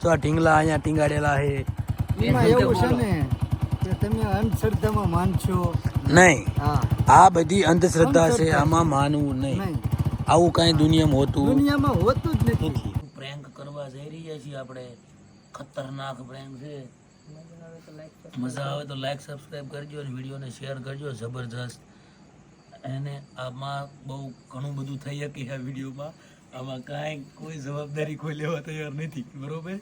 તો આ ઢીંગલા અહીંયા ટીંગાડેલા છે. એમાં એવું છે ને કે તમે અંધશ્રદ્ધામાં માનશો. નહીં. આ બધી અંધશ્રદ્ધા છે આમાં માનવું નહીં. નહીં. આવું કાંઈ દુનિયામાં હોતું દુનિયામાં હોતું જ નથી. પ્રેન્ક કરવા જઈ રહ્યા છીએ આપણે. ખતરનાક પ્રેન્ક છે. મજા આવે તો લાઈક સબસ્ક્રાઇબ કરજો અને વિડીયોને શેર કરજો. જબરજસ્ત. અને આમાં બહુ ઘણું બધું થઈ શકે આ વિડીયોમાં. આમાં કાંઈ કોઈ જવાબદારી કોઈ લેવા તૈયાર નથી બરોબર?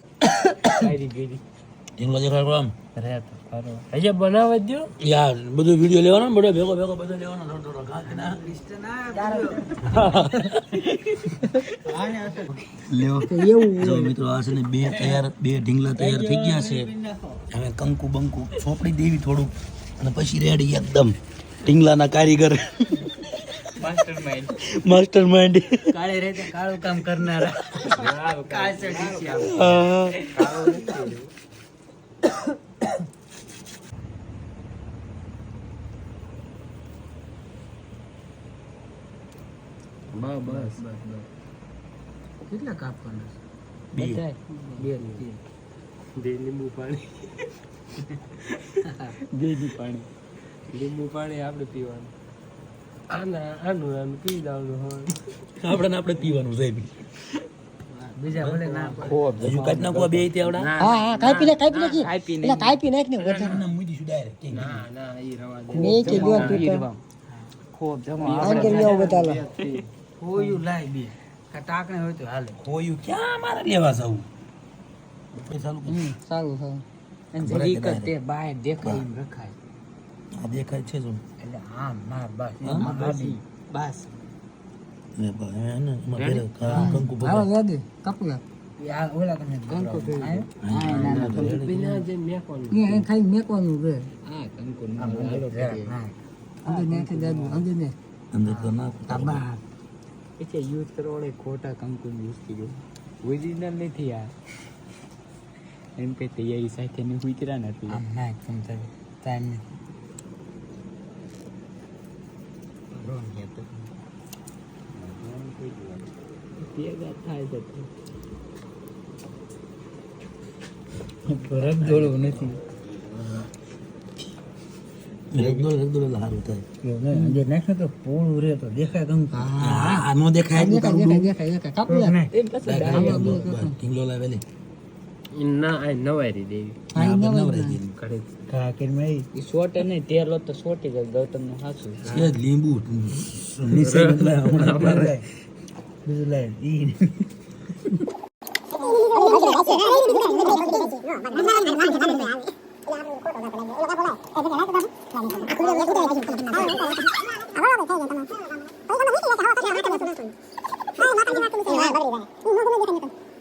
ઢીંગલો દેખાડો આમ હજી બનાવવા દો યાર બધું વીડિયો લેવાનો બધો ભેગો ભેગો બધો લેવાનો થોડો થોડો ના? લ્યો જો મિત્રો આ છે ને બે તૈયાર બે ઢીંગલા તૈયાર થઈ ગયા છે. હવે કંકુ બંકુ ચોપડી દેવી થોડુંક અને પછી રેડી એકદમ ઢીંગલાના કારીગર. માસ્ટર માઇન્ડ કાળે રહેતે કાળું કામ કરનારા. બસ કેટલા કાપવાના બે. બે બે. લીંબુ પાણી. બે પાણી. લીંબુ પાણી આપણે પીવાનું. આના આનું આનું પી હોય. આપણે આપણે પીવાનું છે બીજા ભલે ના હજુ કાંઈ નાખવા બે તે આવડા હા હા કાપી લે કાપી લે કાપી લે કાપી નાખ ને ના મૂકી દઈશું ના ના ઈ રવા દે. મેં કે દો પીતો ખોબ જમા આંકે લેવો બતાલો હોયું લાય બે. કા ટાકણે હોય તો હાલે. ખોયું ક્યાં મારે લેવા જવું? સારું સારું. અને જરીક તે બહાર દેખાય એમ રખાય. આ દેખાય છે જો. એટલે આમ માર બસ. હા, એમાં બસ. ને બ- હે ને એમાં પેલા કા- કંકુ હાલો ભગાય. યાદ કપલા. લે ઓલા કને કંકુ આયો? હા, હા, ના, ના, ના, કંકુ. જે મેકોનું એ ખાલી મેકવાનું છે. હા, કંકુ ના, હાલો હા. અંદર નાખી દે અંદર ને અંદર તો ના તાબા એટલે યુઝ કરવા ખોટા કંકુ યુઝ કર્યો. ઓરિજિનલ નથી આ એમ કે તૈયારી સાથે ને ઉતરા નથી. આમ ના નથી રગદોળ એટલે થાય જે નાખ તો રે તો દેખાય આ દેખાય દેખાય દેખાય દેખાય દેખાય કાપી લે છું. બસ, ઢીંગલો લાવેલી. ના આ નવારી દેવી. દેવી. ઘા કરી મેં ઈ સોટે નહીં તેલ હોત તો સોટી જાય ગૌતમનું હાસું છે જ લીંબુ નીચે બદલાય હમણાં આપણે. બીજું લાય ઈ દેખાય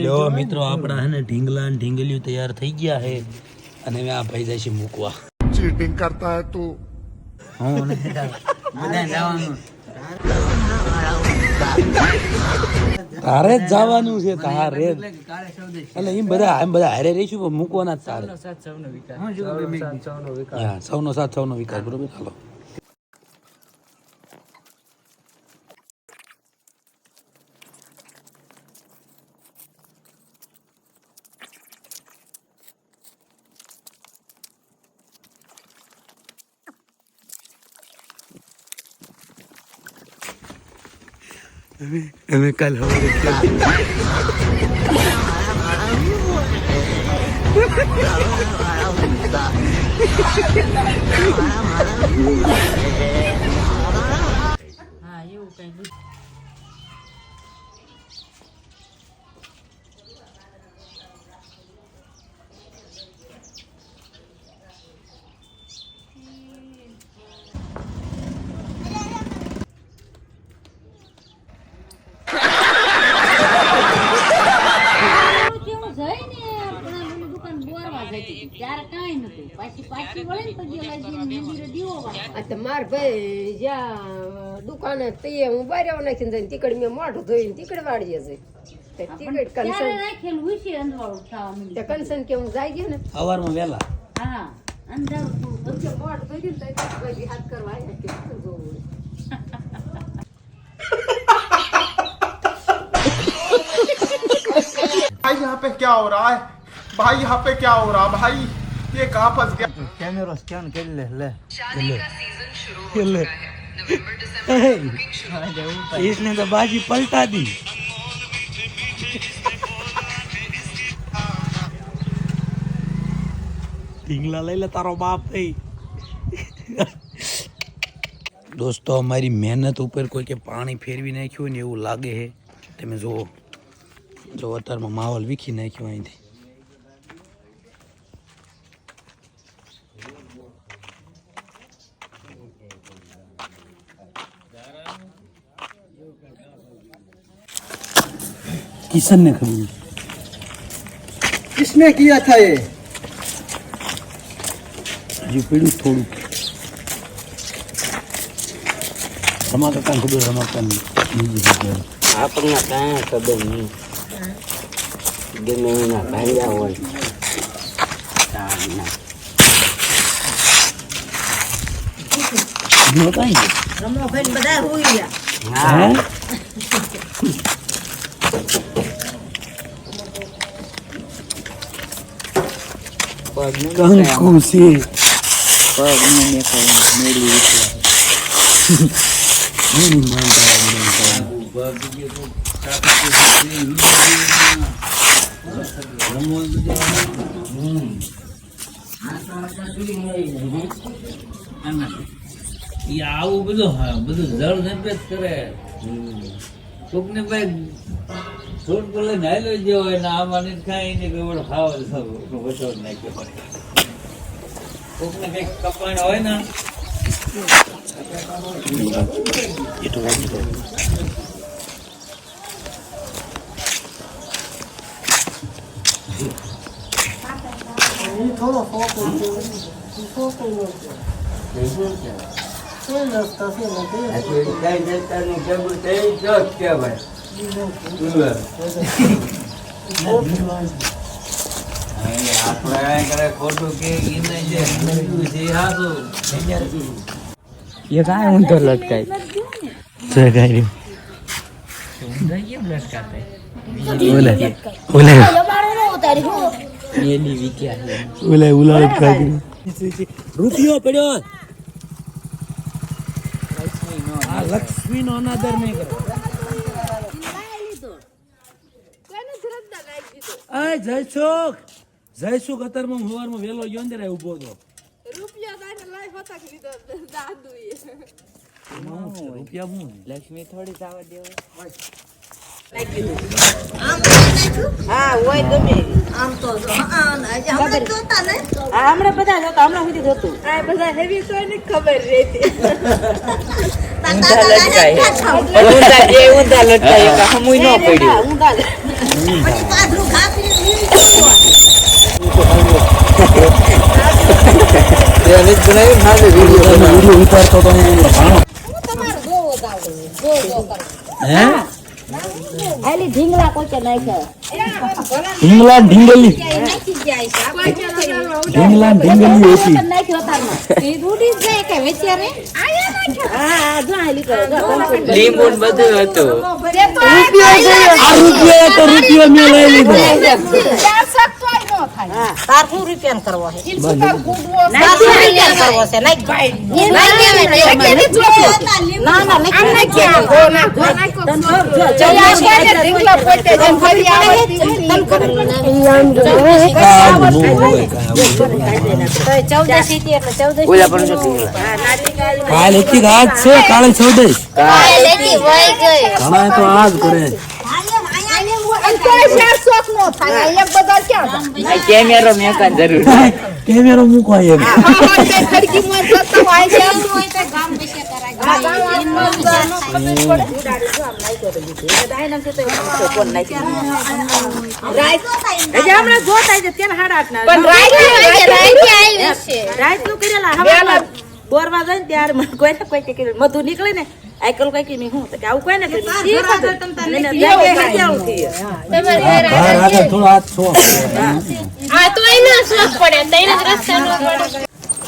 લ્યો મિત્રો આપણા હે ને ઢીંગલા ઢીંગલીઓ તૈયાર થઈ ગયા છે અને હવે આ ભાઈ જાય છે મૂકવા. ચીટિંગ કરતા હે તું. હું ને બધા જવાનું. તારે જ જવાનું છે તારે એટલે એમ બધા એમ બધા હારે રહીશું પણ મૂકવાના જ તારે. સૌનો સાથ સૌનો વિકાસ. બરોબર હાલો. અમે કાલ હવે હા એવું કઈ આ તો માર ભાઈ જ્યાં દુકાને તે હું બહાર નાખીને જઈને તીકડ મેં મોઢું ધોઈને તીકડ વાળીએ છે તે તીકડ કન્સન તે કન્સન કે હું જાય ગયો ને સવારમાં વહેલા પછી મોઢું ધોઈ ને તો ભાઈ હાથ કરવા આવ્યા કે શું જોવું भाई यहाँ पे क्या हो रहा है भाई यहाँ पे क्या हो रहा है भाई ये कहाँ फंस गया કેમેરો સ્કેન કરી લે લે इसने तो बाजी पलटा दी ઢીંગલા લઈ લે તારો બાપ થઈ દોસ્તો અમારી મહેનત ઉપર કોઈ કે પાણી ફેરવી નાખ્યું ને એવું લાગે છે તમે જુઓ જો અત્યારમાં માહોલ વીખી નાખ્યો અહીંથી કિશન ને ખબર किसने किया था ये હજી પીડ્યું થોડુંક રમા કાકા ખબર રમા કાકા બીજી જગ્યાએ આપણને કાંઈ ખબર નહીં ગમે એના ભાંગ્યા હોય તારના. નહોતા ને? હા કંકુ છે પગ ન દેખાય મેળવી ઈ આવું બધું હા બધું જળ કરે. કોક ને ભાઈ છોડ પર લઈને લઈ ગયો હોય ને આમાં ને કાંઈ ને કોઈ વડો ખાવા વસો નાખ્યો હોય. કોક ને કપાણ હોય ને આ કરે ખોટું કે ઈ નહીં જે ખોટું છે એ હાચું. એ કાંઈ ઊંધો લટકાય ઓલે ઓલે એની વિક્યા ઓલે ઉલાડ કાઢી રૂપિયો પડ્યો આ લક્ષ્મી નો અનાદર નહીં કરો. અય જયસુખ! જયસુખ અત્યારમાં હું સવારમાં વહેલો ગયો ને ઊભો હતો? રૂપિયા હું લક્ષ્મી થોડી જવા દેવા. હમણાં બધા જોતા હમણાં સુધી જોતું. આ બધા હેવી સોયની ખબર રહેતી. ઊંધા લટકાય ઊંધા જે ઊંધા લટકાય હમુય ન પડ્યું. વીડિયો ઉતારતો તો હું એનો ભાણો. હે. આલી ઢીંગલા કોકે નાખ્યા ઢીંગલા ને ઢીંગલી નાખી જાય છે ઢીંગલા ને ઢીંગલી હતી નાખ્યો તારમાં એ રૂડી જ જાય કે વેચ્યા રે? હા જો આલી કરો જો લીંબુ ને બધું હતું. આ રૂપિયો તો રૂપિયો મેં લઈ લીધો. તાર શું રૂપિયા કરવો છે? ના શું રૂપિયા કરવો છે? નાખ ભાઈ ના ના નાખ નાખ ગો ના કાલ એકી રાત છે કાલે ગઈ ઘણા તો આજ કરે કેમેરો મેં જરૂર કેમેરો મૂકો એમ બોરવા જાય ત્યાર કોઈ ને કોઈ મધુ નીકળે ને આઈકલ કઈ કે હું તો આવું કોઈ ને આ તો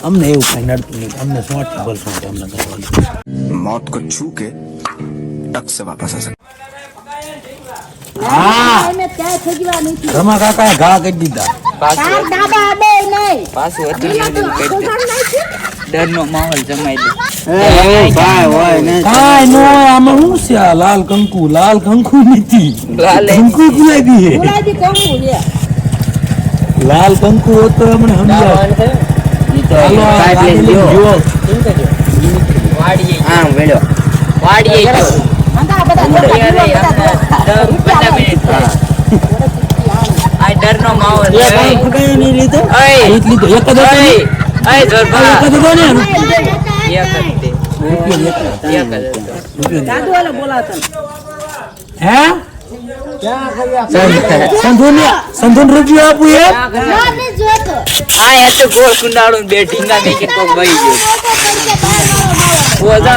અમને એવું કઈ નડતું નહીં. અમને શું આટલી બોલશું અમને કરવાનું મોત કો છૂ કે ટક સે વાપસ આ સકે રમા કાકા ઘા કરી દીધા. લાલ કંકુ? લાલ કંકુ નીતિ કંકુ લાલ કંકુ તો અમને ગાડી લઈને જુઓ. આમ વેળો વાડીએ. આ ડરનો માહોલ એ છે. કાંઈ ફગાઈ નહીં લીધો? ઓય. એક લીધો એક જ હતો ને? ઓય, ઓય, જોરબા. એક જ હતો ને એક જ તે. એક જ હતો. દાદુ વાળા બોલાવતા ને. હે સંધુ સંધુ રૂપિયો આપું એ આ હતું ગોળ કુંડાળું બે ઢીંગા મેકી કોક વહી ગયો ઓઝા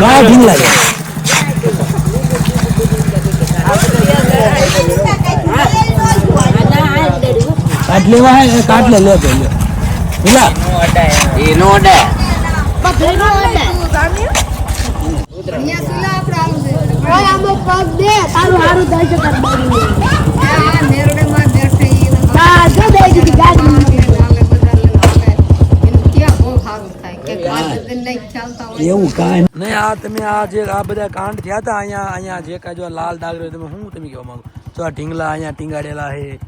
એવું કાંઈ નહીં આ તમે આ જે આ બધા કાંડ થયા હતા અહીંયા અહીંયા જે કાંઈ જો લાલ રહ્યો તમે શું તમે કહેવા માંગો? જો આ ઢીંગલા અહીંયા ટીંગાડેલા છે.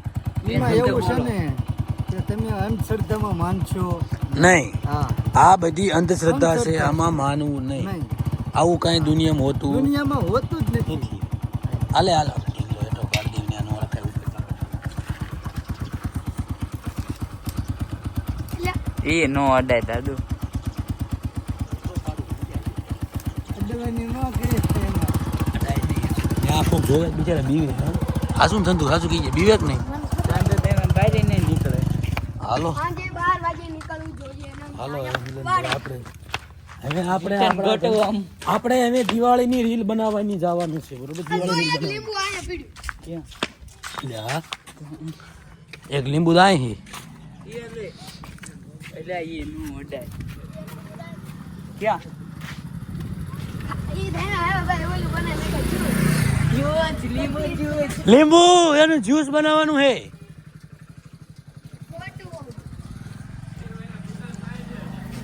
એમાં એવું છે ને કે તમે અંધશ્રદ્ધામાં માનશો નહીં. હા. આ બધી અંધશ્રદ્ધા છે આમાં માનવું નહીં. આવું કાંઈ દુનિયામાં હોતું? દુનિયામાં હોતું જ નથી. હાલે હાલે. એ નો અડાય દાદુ. આ જોવે બિચારા બીવે? હાસું ને ધંધુ હાસું કહીએ બીવે નહીં. હાલો. હાલો આપણે હવે આપણે આપણા હવે દિવાળીની રીલ બનાવવાની જવાનું છે બરોબર? દિવાળી રીલ બનાવવાની. એક લીંબુ દાય હી. એટલે ક્યાં? લીંબુ એનું જ્યુસ બનાવવાનું હે.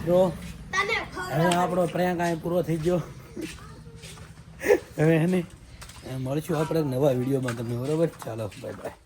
જો. હવે આપણો પ્રયાંક અહીં પૂરો થઈ ગયો. હવે એને મળશું આપણે નવા વિડીયોમાં. તમને બરોબર? ચાલો બાય બાય